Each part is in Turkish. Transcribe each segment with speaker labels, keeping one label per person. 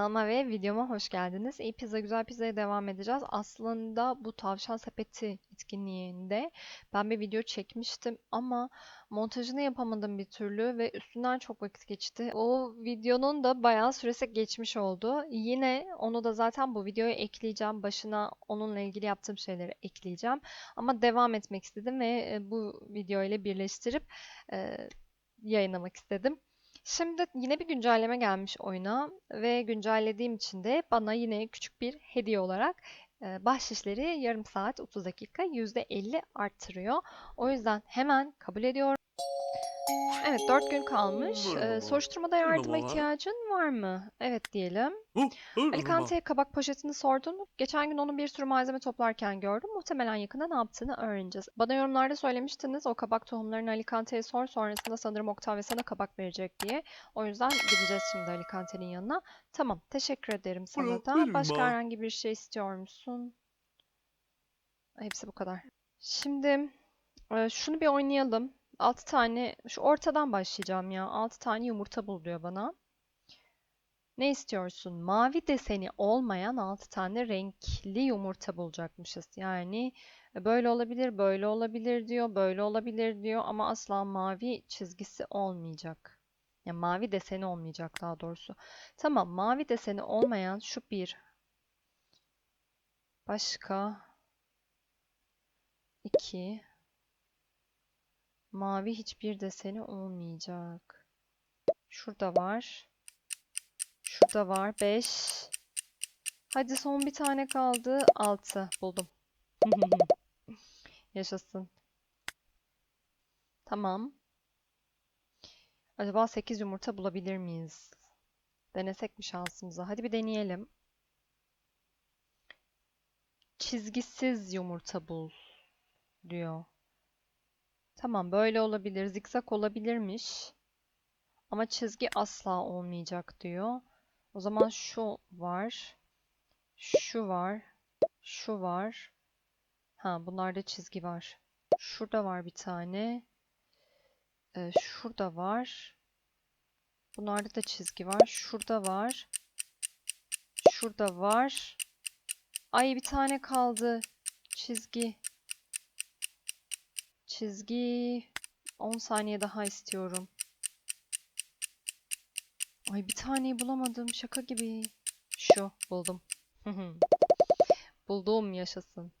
Speaker 1: Kanalıma ve videoma hoş geldiniz. İyi pizza güzel pizzaya devam edeceğiz. Aslında bu tavşan sepeti etkinliğinde ben bir video çekmiştim ama montajını yapamadım bir türlü ve üstünden çok vakit geçti. O videonun da bayağı süresi geçmiş oldu. Yine onu da zaten bu videoya ekleyeceğim. Başına onunla ilgili yaptığım şeyleri ekleyeceğim. Ama devam etmek istedim ve e, bu video ile birleştirip e, yayınlamak istedim. Şimdi yine bir güncelleme gelmiş oyuna ve güncellediğim için de bana yine küçük bir hediye olarak e, bahşişleri yarım saat 30 dakika %50 arttırıyor. O yüzden hemen kabul ediyorum. Evet 4 gün kalmış. E,
Speaker 2: Merhaba.
Speaker 1: soruşturmada yardıma ihtiyacın var mı? Evet diyelim. Alicante'ye kabak poşetini sordun mu? Geçen gün onun bir sürü malzeme toplarken gördüm. Muhtemelen yakında ne yaptığını öğreneceğiz. Bana yorumlarda söylemiştiniz o kabak tohumlarını Alicante'ye sor. Sonrasında sanırım Octavia sana kabak verecek diye. O yüzden gideceğiz şimdi Alicante'nin yanına. Tamam, teşekkür ederim sana da. Başka herhangi bir şey istiyor musun? Hepsi bu kadar. Şimdi şunu bir oynayalım. 6 tane, şu ortadan başlayacağım ya. 6 tane yumurta bul diyor bana. Ne istiyorsun? Mavi deseni olmayan 6 tane renkli yumurta bulacakmışız. Yani e, böyle olabilir, böyle olabilir diyor, böyle olabilir diyor ama asla mavi çizgisi olmayacak. Ya mavi deseni olmayacak daha doğrusu. Tamam, mavi deseni olmayan şu bir. Başka iki. Mavi hiçbir deseni olmayacak. Şurada var. Şurada var. 5. Hadi son bir tane kaldı. 6. Buldum. Yaşasın. Tamam. Acaba 8 yumurta bulabilir miyiz? Denesek mi şansımıza? Hadi bir deneyelim. Çizgisiz yumurta bul diyor. Tamam böyle olabilir. Zikzak olabilirmiş. Ama çizgi asla olmayacak diyor. O zaman şu var. Şu var. Şu var. Ha bunlarda çizgi var. Şurada var bir tane. Ee, şurada var. Bunlarda da çizgi var. Şurada var. Şurada var. Ay bir tane kaldı. Çizgi. Çizgi. 10 saniye daha istiyorum. Ay bir taneyi bulamadım. Şaka gibi. Şu buldum. Buldum yaşasın.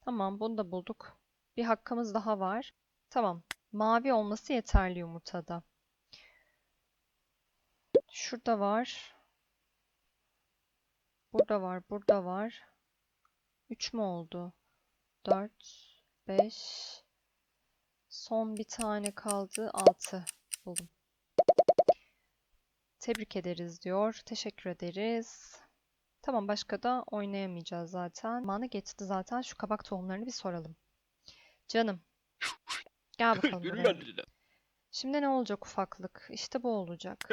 Speaker 1: Tamam bunu da bulduk. Bir hakkımız daha var. Tamam. Mavi olması yeterli yumurtada. Şurada var. Burada var. Burada var. 3 mü oldu? 4, 5. Son bir tane kaldı. 6 buldum. Tebrik ederiz diyor. Teşekkür ederiz. Tamam başka da oynayamayacağız zaten. Zamanı geçti zaten. Şu kabak tohumlarını bir soralım. Canım. Gel bakalım buraya. Şimdi ne olacak ufaklık? İşte bu olacak.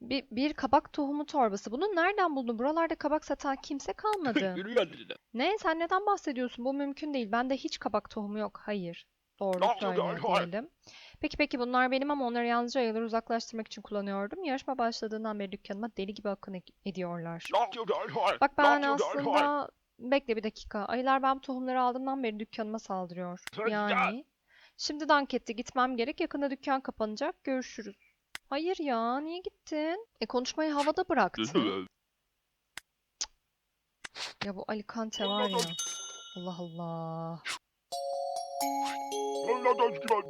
Speaker 1: Bir, bir kabak tohumu torbası. Bunu nereden buldun? Buralarda kabak satan kimse kalmadı.
Speaker 2: Yürü.
Speaker 1: Ne? Sen neden bahsediyorsun? Bu mümkün değil. Bende hiç kabak tohumu yok. Hayır. Doğru
Speaker 2: Yok, yok,
Speaker 1: söyle
Speaker 2: yok, hayır.
Speaker 1: diyelim. Peki peki bunlar benim ama onları yalnızca ayıları uzaklaştırmak için kullanıyordum. Yarışma başladığından beri dükkanıma deli gibi akın ediyorlar. Bak ben aslında... Bekle bir dakika. Ayılar ben bu tohumları aldığımdan beri dükkanıma saldırıyor. Yani. Şimdi dank etti. Gitmem gerek. Yakında dükkan kapanacak. Görüşürüz. Hayır ya. Niye gittin? E konuşmayı havada bıraktın. Ya bu Alicante var ya. Allah Allah.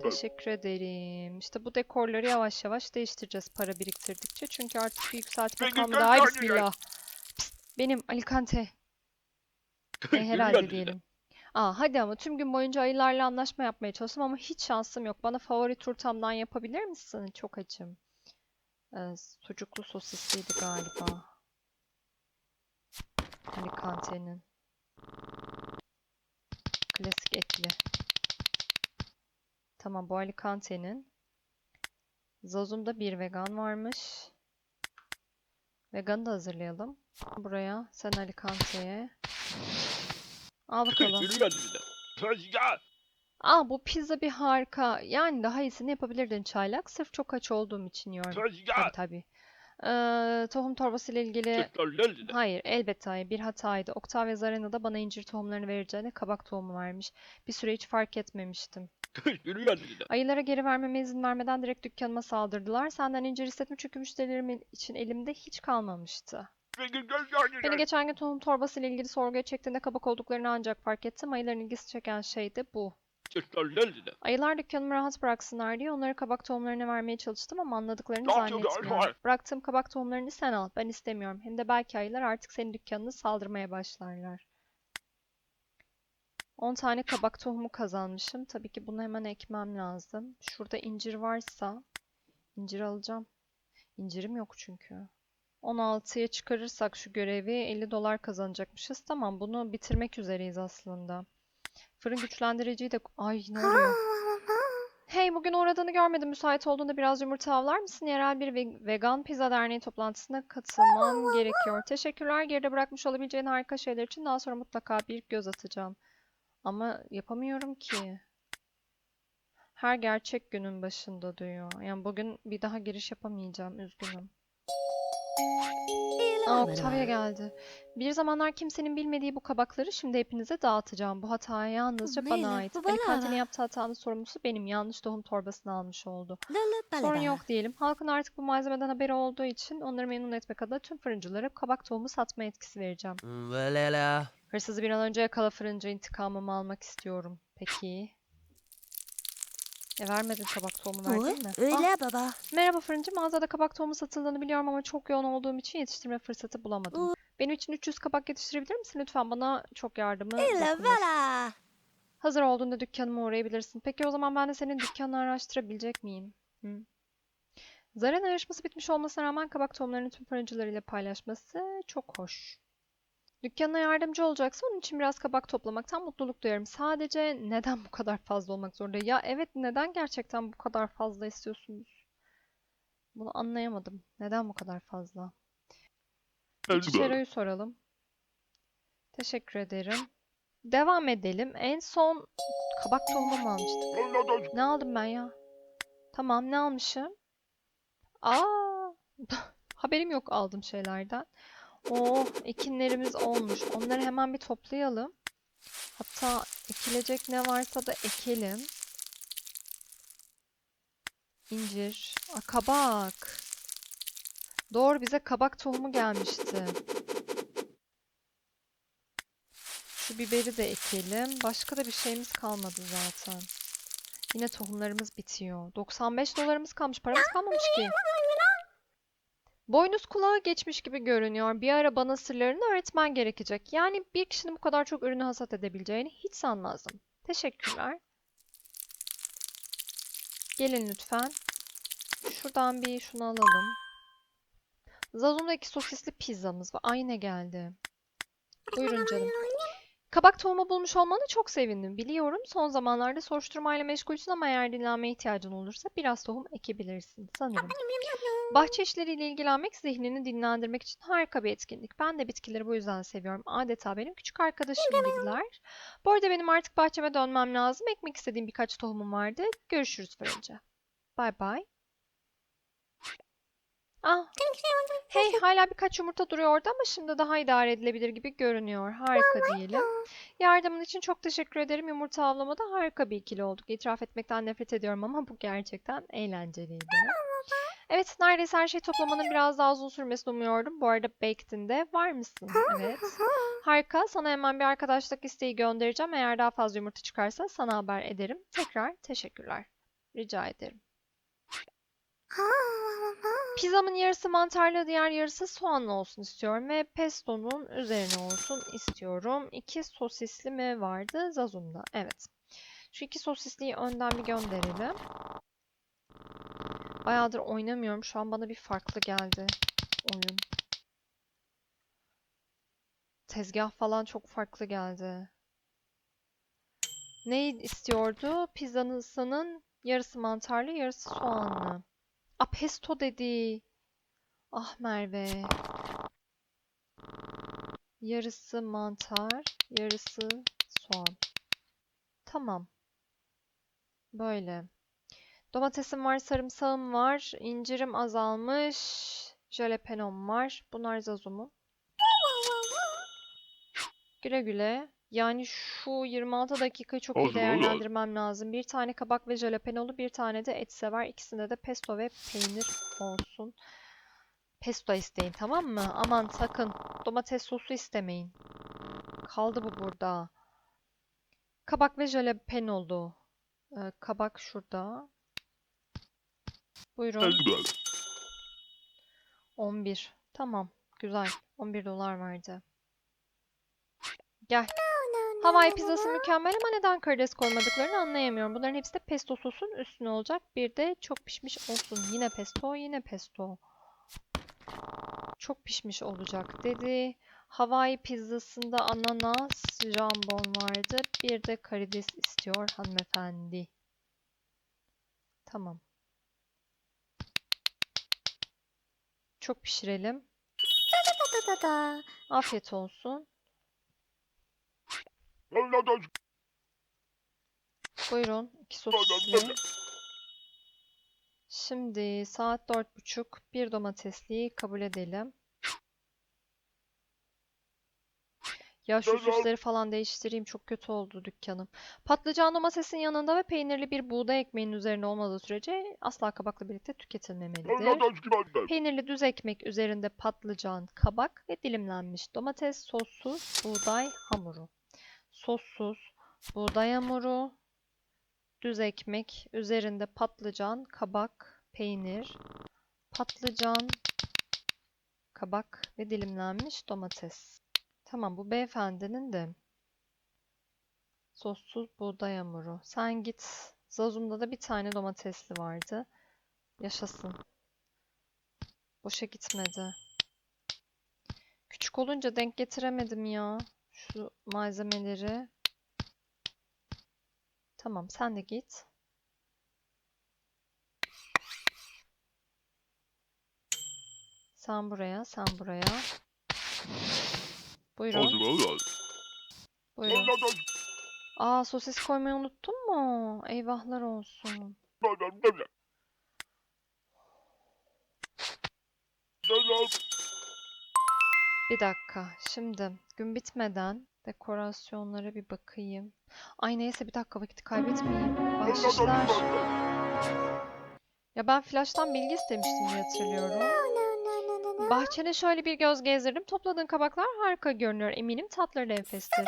Speaker 1: Teşekkür ederim. İşte bu dekorları yavaş yavaş değiştireceğiz para biriktirdikçe. Çünkü artık bir yükseltme kalmadı. Ay bismillah. Pist, benim Alicante. E, herhalde diyelim. Aa, hadi ama tüm gün boyunca ayılarla anlaşma yapmaya çalıştım ama hiç şansım yok. Bana favori turtamdan yapabilir misin? Çok açım. Ee, sucuklu sosisliydi galiba. Alicante'nin. Klasik etli. Tamam bu Alicante'nin. Zazum'da bir vegan varmış. Veganı da hazırlayalım. Buraya sen Alicante'ye. Al bakalım. Aa bu pizza bir harika. Yani daha iyisini yapabilirdin çaylak. Sırf çok aç olduğum için yiyorum. Tabii tabii. Ee, tohum torbası ile ilgili. Hayır, elbette hayır. Bir hataydı. Octavia Zarena da bana incir tohumlarını vereceğine kabak tohumu vermiş. Bir süre hiç fark etmemiştim. Ayılara geri vermeme izin vermeden direkt dükkanıma saldırdılar. Senden incir istedim çünkü müşterilerim için elimde hiç kalmamıştı. Beni geçen gün tohum torbası ile ilgili sorguya çektiğinde kabak olduklarını ancak fark ettim. Ayıların ilgisi çeken şey de bu. Ayılar dükkanımı rahat bıraksınlar diye onlara kabak tohumlarını vermeye çalıştım ama anladıklarını zannetmiyorum. Bıraktığım kabak tohumlarını sen al. Ben istemiyorum. Hem de belki ayılar artık senin dükkanını saldırmaya başlarlar. 10 tane kabak tohumu kazanmışım. Tabii ki bunu hemen ekmem lazım. Şurada incir varsa incir alacağım. İncirim yok çünkü. 16'ya çıkarırsak şu görevi 50 dolar kazanacakmışız. Tamam bunu bitirmek üzereyiz aslında. Fırın güçlendiriciyi de... Ay ne oluyor? Hey bugün uğradığını görmedim. Müsait olduğunda biraz yumurta avlar mısın? Yerel bir ve- vegan pizza derneği toplantısına katılmam gerekiyor. Teşekkürler. Geride bırakmış olabileceğin harika şeyler için daha sonra mutlaka bir göz atacağım. Ama yapamıyorum ki. Her gerçek günün başında diyor. Yani bugün bir daha giriş yapamayacağım. Üzgünüm. Aa, Octavia geldi. Bir zamanlar kimsenin bilmediği bu kabakları şimdi hepinize dağıtacağım. Bu hata yalnızca bana ait.
Speaker 3: bu
Speaker 1: Ali
Speaker 3: bana
Speaker 1: Kante'nin
Speaker 3: var.
Speaker 1: yaptığı hatanın sorumlusu benim. Yanlış tohum torbasını almış oldu. Sorun yok diyelim. Halkın artık bu malzemeden haberi olduğu için onları memnun etmek adına tüm fırıncılara kabak tohumu satma etkisi vereceğim. Hırsızı bir an önce yakala fırıncı intikamımı almak istiyorum. Peki. E vermedin kabak tohumu verdin mi? Ah,
Speaker 3: Öyle baba.
Speaker 1: merhaba fırıncı. Mağazada kabak tohumu satıldığını biliyorum ama çok yoğun olduğum için yetiştirme fırsatı bulamadım.
Speaker 3: Oo.
Speaker 1: Benim için 300 kabak yetiştirebilir misin? Lütfen bana çok yardımı dokunur. Hazır olduğunda dükkanıma uğrayabilirsin. Peki o zaman ben de senin dükkanını araştırabilecek miyim? Hı? Zara'nın yarışması bitmiş olmasına rağmen kabak tohumlarını tüm fırıncılarıyla paylaşması çok hoş. Dükkanına yardımcı olacaksa onun için biraz kabak toplamaktan mutluluk duyarım. Sadece neden bu kadar fazla olmak zorunda? Ya evet neden gerçekten bu kadar fazla istiyorsunuz? Bunu anlayamadım. Neden bu kadar fazla? Çiçero'yu soralım. Teşekkür ederim. Devam edelim. En son kabak tohumu mu almıştık? Ne aldım ben ya? Tamam ne almışım? Aa, haberim yok aldığım şeylerden. Oh, ekinlerimiz olmuş. Onları hemen bir toplayalım. Hatta ekilecek ne varsa da ekelim. İncir. Aa, kabak. Doğru bize kabak tohumu gelmişti. Şu biberi de ekelim. Başka da bir şeyimiz kalmadı zaten. Yine tohumlarımız bitiyor. 95 dolarımız kalmış. Paramız kalmamış ki. Boynuz kulağı geçmiş gibi görünüyor. Bir ara bana sırlarını öğretmen gerekecek. Yani bir kişinin bu kadar çok ürünü hasat edebileceğini hiç sanmazdım. Teşekkürler. Gelin lütfen. Şuradan bir şunu alalım. Zazum'da iki sosisli pizzamız var. Ay ne geldi. Buyurun canım. Kabak tohumu bulmuş olmana çok sevindim. Biliyorum son zamanlarda soruşturmayla meşgulsün ama eğer dinlenmeye ihtiyacın olursa biraz tohum ekebilirsin sanırım. Bahçe işleriyle ilgilenmek zihnini dinlendirmek için harika bir etkinlik. Ben de bitkileri bu yüzden seviyorum. Adeta benim küçük arkadaşım gibiler. Bu arada benim artık bahçeme dönmem lazım. Ekmek istediğim birkaç tohumum vardı. Görüşürüz fırıncı. Bay bay. Ah, hey hala birkaç yumurta duruyor orada ama şimdi daha idare edilebilir gibi görünüyor. Harika diyelim. Yardımın için çok teşekkür ederim. Yumurta avlamada harika bir ikili olduk. İtiraf etmekten nefret ediyorum ama bu gerçekten eğlenceliydi. Evet, neredeyse her şeyi toplamanın biraz daha uzun sürmesini umuyordum. Bu arada Baked'inde var mısın? Evet. Harika. Sana hemen bir arkadaşlık isteği göndereceğim. Eğer daha fazla yumurta çıkarsa sana haber ederim. Tekrar teşekkürler. Rica ederim. Pizzamın yarısı mantarlı, diğer yarısı soğanlı olsun istiyorum ve pesto'nun üzerine olsun istiyorum. İki sosisli mi vardı? Zazum'da. Evet. Şu iki sosisliyi önden bir gönderelim. Bayağıdır oynamıyorum. Şu an bana bir farklı geldi oyun. Tezgah falan çok farklı geldi. Ne istiyordu? Pizzanın yarısı mantarlı, yarısı soğanlı. A pesto dedi. Ah Merve. Yarısı mantar, yarısı soğan. Tamam. Böyle. Domatesim var, sarımsağım var, incirim azalmış. Jalapenom var. Bunlar Zazu'mun. Güle güle. Yani şu 26 dakikayı çok iyi
Speaker 2: Olur,
Speaker 1: değerlendirmem lazım. Bir tane kabak ve jalapenolu, bir tane de et sever. İkisinde de pesto ve peynir olsun. Pesto isteyin tamam mı? Aman sakın domates sosu istemeyin. Kaldı bu burada. Kabak ve jalapenolu. Ee, kabak şurada. Buyurun. 11. Tamam. Güzel. 11 dolar verdi. Gel. Hawaii pizzası mükemmel ama neden karides koymadıklarını anlayamıyorum. Bunların hepsi de pesto sosun üstüne olacak. Bir de çok pişmiş olsun. Yine pesto, yine pesto. Çok pişmiş olacak dedi. Hawaii pizzasında ananas, jambon vardı. Bir de karides istiyor hanımefendi. Tamam. Çok pişirelim. Afiyet olsun. Buyurun. iki sosisli. Şimdi saat dört buçuk. Bir domatesliyi kabul edelim. Ya şu süsleri falan değiştireyim. Çok kötü oldu dükkanım. Patlıcan domatesin yanında ve peynirli bir buğday ekmeğinin üzerine olmadığı sürece asla kabakla birlikte tüketilmemelidir. Peynirli düz ekmek üzerinde patlıcan, kabak ve dilimlenmiş domates, sossuz buğday hamuru. Sossuz buğday hamuru, düz ekmek üzerinde patlıcan, kabak, peynir, patlıcan, kabak ve dilimlenmiş domates. Tamam bu beyefendinin de sossuz buğday hamuru. Sen git. Zazum'da da bir tane domatesli vardı. Yaşasın. Boşa gitmedi. Küçük olunca denk getiremedim ya. Şu malzemeleri. Tamam sen de git. Sen buraya, sen buraya. Buyurun. Buyurun. Aa sosis koymayı unuttun mu? Eyvahlar olsun. Bir dakika. Şimdi gün bitmeden dekorasyonlara bir bakayım. Ay neyse bir dakika vakit kaybetmeyeyim. Bahşişler. Ya ben Flash'tan bilgi istemiştim diye hatırlıyorum. Bahçene şöyle bir göz gezdirdim. Topladığın kabaklar harika görünüyor. Eminim tatları da enfestir.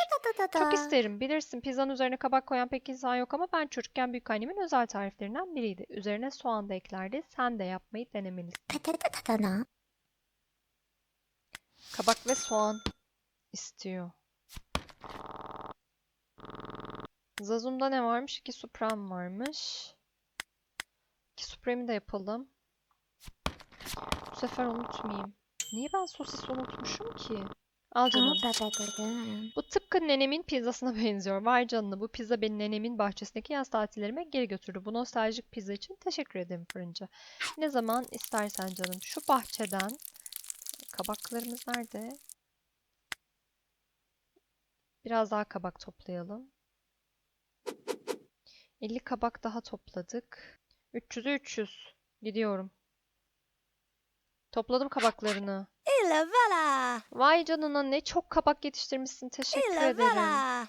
Speaker 1: Çok isterim. Bilirsin pizzanın üzerine kabak koyan pek insan yok ama ben çocukken büyük annemin özel tariflerinden biriydi. Üzerine soğan da eklerdi. Sen de yapmayı denemelisin. Kabak ve soğan istiyor. Zazum'da ne varmış? İki Supreme varmış. İki Supreme'i de yapalım. Bu sefer unutmayayım. Niye ben sosis unutmuşum ki? Al canım. Bu tıpkı nenemin pizzasına benziyor. Vay canına bu pizza beni nenemin bahçesindeki yaz tatillerime geri götürdü. Bu nostaljik pizza için teşekkür ederim fırıncı. Ne zaman istersen canım. Şu bahçeden kabaklarımız nerede? Biraz daha kabak toplayalım. 50 kabak daha topladık. 300'e 300. Gidiyorum. Topladım kabaklarını. Vay canına ne çok kabak yetiştirmişsin. Teşekkür ederim.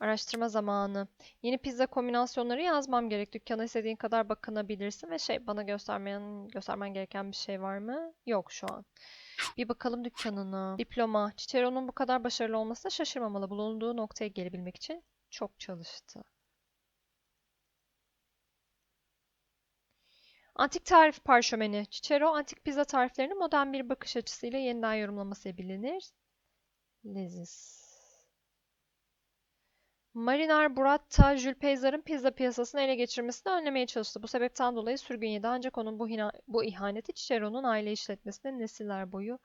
Speaker 1: Araştırma zamanı. Yeni pizza kombinasyonları yazmam gerek. Dükkana istediğin kadar bakınabilirsin ve şey bana göstermeyen göstermen gereken bir şey var mı? Yok şu an. Bir bakalım dükkanına. Diploma. Cicero'nun bu kadar başarılı olmasına şaşırmamalı. Bulunduğu noktaya gelebilmek için çok çalıştı. Antik tarif parşömeni. Cicero antik pizza tariflerini modern bir bakış açısıyla yeniden yorumlaması bilinir. Leziz. Marinar Buratta, Jules Caesar'ın pizza piyasasını ele geçirmesini önlemeye çalıştı. Bu sebepten dolayı sürgün yedi ancak onun bu, bu ihaneti Cicero'nun aile işletmesini nesiller boyu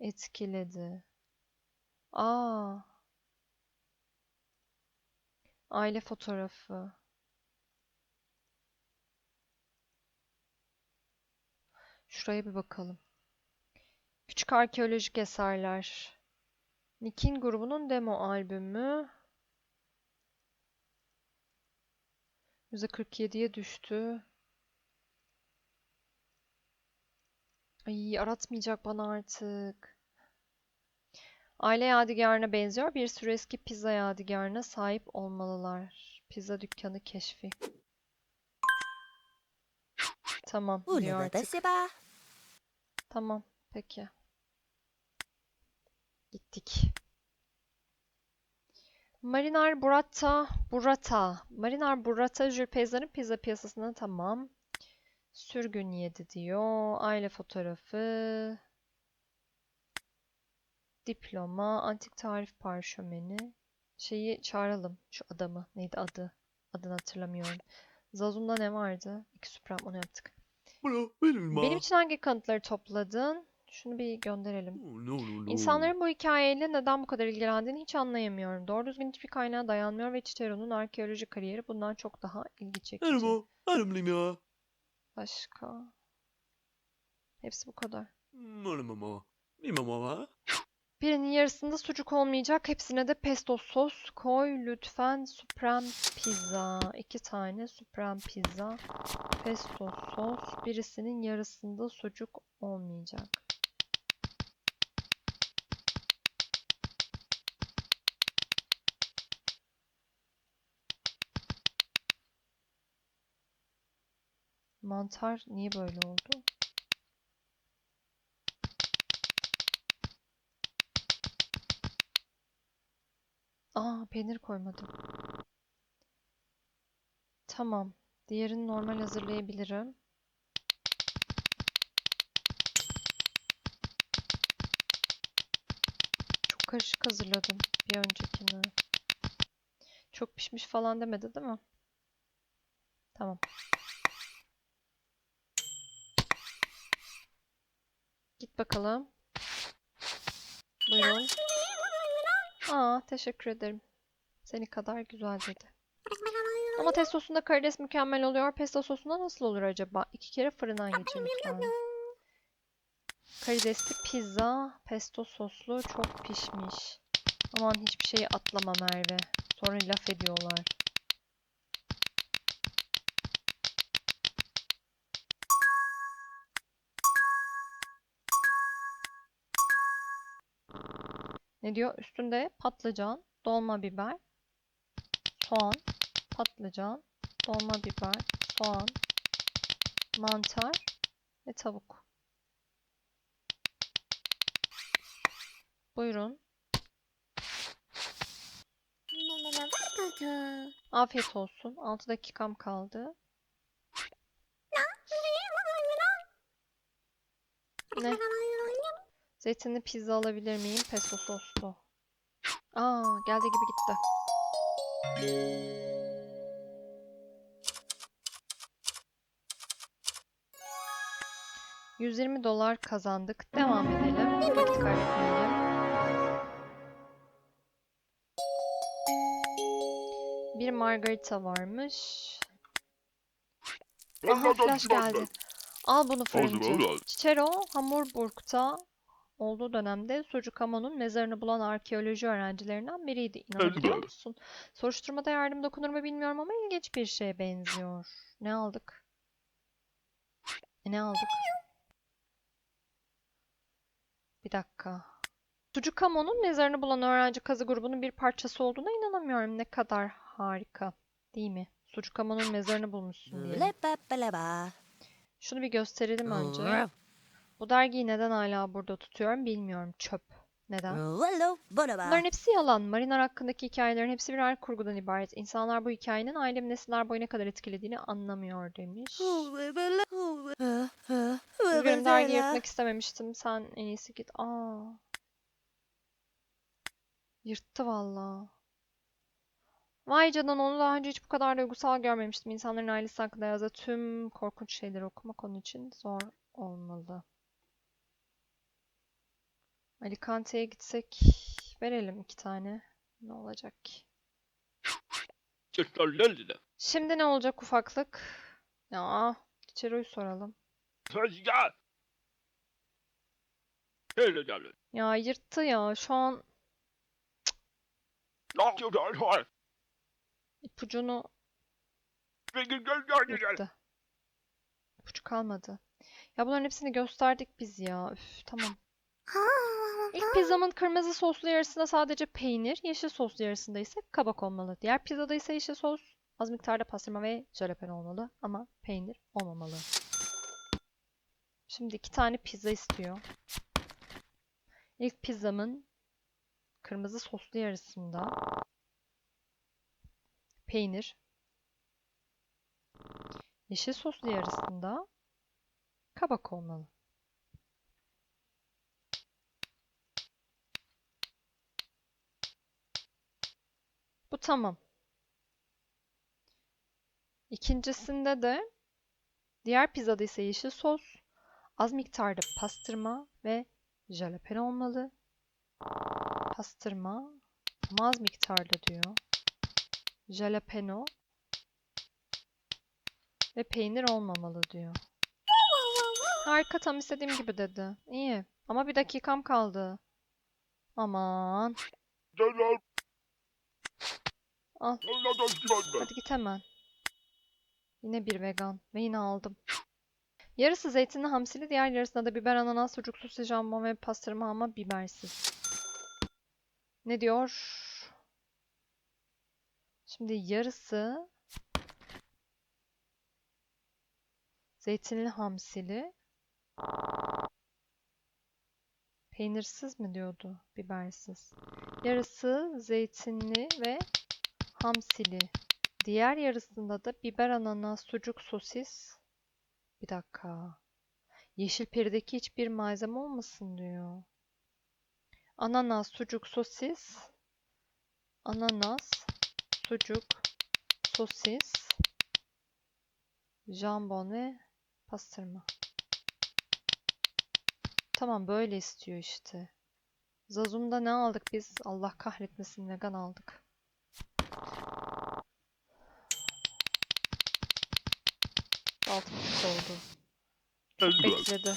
Speaker 1: etkiledi. Aa. Aile fotoğrafı. Şuraya bir bakalım. Küçük arkeolojik eserler. Nick'in grubunun demo albümü. %47'ye düştü. Ay aratmayacak bana artık. Aile yadigarına benziyor. Bir sürü eski pizza yadigarına sahip olmalılar. Pizza dükkanı keşfi. Tamam diyor artık. Tamam peki. Gittik. Marinar Burrata, Burrata. Marinar Burrata, Jules Pezar'ın pizza piyasasına tamam. Sürgün yedi diyor. Aile fotoğrafı. Diploma, antik tarif parşömeni. Şeyi çağıralım, şu adamı. Neydi adı? Adını hatırlamıyorum. Zazum'da ne vardı? İki Supra onu yaptık. Benim için hangi kanıtları topladın? Şunu bir gönderelim. İnsanların bu hikayeyle neden bu kadar ilgilendiğini hiç anlayamıyorum. Doğru düzgün hiçbir kaynağa dayanmıyor ve Cicero'nun arkeoloji kariyeri bundan çok daha ilgi çekici. Başka. Hepsi bu kadar. Birinin yarısında sucuk olmayacak. Hepsine de pesto sos koy lütfen. Supreme pizza. İki tane supreme pizza. Pesto sos. Birisinin yarısında sucuk olmayacak. Mantar niye böyle oldu? Aa, peynir koymadım. Tamam. Diğerini normal hazırlayabilirim. Çok karışık hazırladım bir öncekini. Çok pişmiş falan demedi değil mi? Tamam. Bakalım. Buyurun. Aa, teşekkür ederim. Seni kadar güzel dedi. Domates sosunda karides mükemmel oluyor. Pesto sosunda nasıl olur acaba? İki kere fırından geçir lütfen. Karidesli pizza, pesto soslu, çok pişmiş. Aman hiçbir şeyi atlama Merve. Sonra laf ediyorlar. Ne diyor? Üstünde patlıcan, dolma biber, soğan, patlıcan, dolma biber, soğan, mantar ve tavuk. Buyurun. Afiyet olsun. 6 dakikam kaldı. Ne? Zeytinli pizza alabilir miyim? Pesto soslu. Aa, geldiği gibi gitti. ...120 dolar kazandık. Devam edelim. Vakit kaybetmeyelim. Bir margarita varmış. Aha flash geldi. Al bunu fırıncı.
Speaker 2: al.
Speaker 1: Cicero, Hamburg'ta olduğu dönemde Sucukamon'un mezarını bulan arkeoloji öğrencilerinden biriydi. İnanabiliyor musun? Soruşturmada yardım dokunur mu bilmiyorum ama ilginç bir şeye benziyor. Ne aldık? E, ne aldık? Bir dakika. Sucukamon'un mezarını bulan öğrenci kazı grubunun bir parçası olduğuna inanamıyorum. Ne kadar harika. Değil mi? Sucukamon'un mezarını bulmuşsun diye. Şunu bir gösterelim önce. Bu dergiyi neden hala burada tutuyorum bilmiyorum. Çöp. Neden? Bunların hepsi yalan. Marinar hakkındaki hikayelerin hepsi birer kurgudan ibaret. İnsanlar bu hikayenin ailemi nesiller boyu ne kadar etkilediğini anlamıyor demiş. Üzgünüm dergi yırtmak istememiştim. Sen en iyisi git. Aa. Yırttı valla. Vay canına onu daha önce hiç bu kadar duygusal görmemiştim. İnsanların ailesi hakkında yazdığı tüm korkunç şeyleri okumak onun için zor olmalı. Alicante'ye gitsek verelim iki tane. Ne olacak ki? Şimdi ne olacak ufaklık? Ya, Cicero'yu soralım. Ya yırttı ya. Şu an ipucunu yırttı. İpucu kalmadı. Ya bunların hepsini gösterdik biz ya. Üf, tamam. İlk pizzamın kırmızı soslu yarısında sadece peynir, yeşil soslu yarısında ise kabak olmalı. Diğer pizzada ise yeşil sos, az miktarda pastırma ve jalapeno olmalı ama peynir olmamalı. Şimdi iki tane pizza istiyor. İlk pizzamın kırmızı soslu yarısında peynir, yeşil soslu yarısında kabak olmalı. Bu tamam. İkincisinde de diğer pizzada ise yeşil sos, az miktarda pastırma ve jalapeno olmalı. Pastırma az miktarda diyor. Jalapeno ve peynir olmamalı diyor. Harika tam istediğim gibi dedi. İyi. Ama bir dakikam kaldı. Aman. Al. Hadi git hemen. Yine bir vegan ve yine aldım. Yarısı zeytinli hamsili, diğer yarısında da biber, ananas, sucuk, sosis, jambon ve pastırma ama bibersiz. Ne diyor? Şimdi yarısı zeytinli hamsili. Peynirsiz mi diyordu? Bibersiz. Yarısı zeytinli ve hamsili. Diğer yarısında da biber, ananas, sucuk, sosis. Bir dakika. Yeşil perideki hiçbir malzeme olmasın diyor. Ananas, sucuk, sosis. Ananas, sucuk, sosis. Jambon ve pastırma. Tamam böyle istiyor işte. Zazum'da ne aldık biz? Allah kahretmesin vegan aldık. 60 oldu. Bekledi.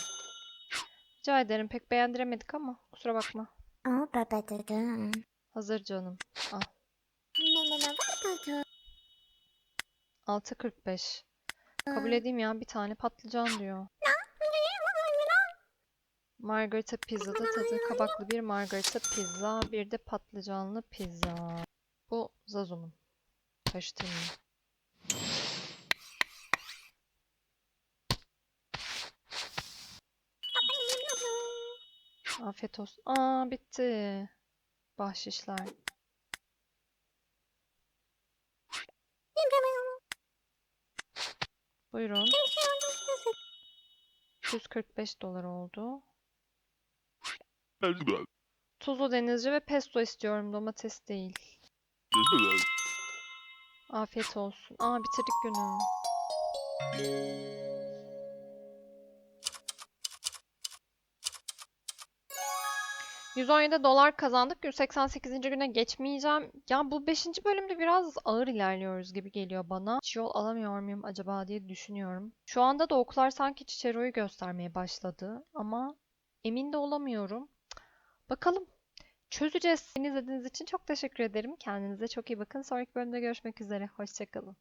Speaker 1: Rica ederim pek beğendiremedik ama kusura bakma.
Speaker 3: Ama baba dedim.
Speaker 1: Hazır canım. Al. 6.45. Kabul edeyim ya bir tane patlıcan diyor. Margarita pizzada tadı kabaklı bir margarita pizza, bir de patlıcanlı pizza. Bu Zazu'nun. Karıştırmayayım. Afiyet olsun. Aa bitti. Bahşişler. Buyurun. 145 dolar oldu. Tuzlu denizci ve pesto istiyorum. Domates değil. Afiyet olsun. Aa bitirdik günü. ...117 dolar kazandık. 188. güne geçmeyeceğim. Ya bu 5. bölümde biraz ağır ilerliyoruz gibi geliyor bana. Hiç yol alamıyor muyum acaba diye düşünüyorum. Şu anda da oklar sanki Cicero'yu göstermeye başladı. Ama emin de olamıyorum. Bakalım. Çözeceğiz. Beni izlediğiniz için çok teşekkür ederim. Kendinize çok iyi bakın. Sonraki bölümde görüşmek üzere. Hoşçakalın.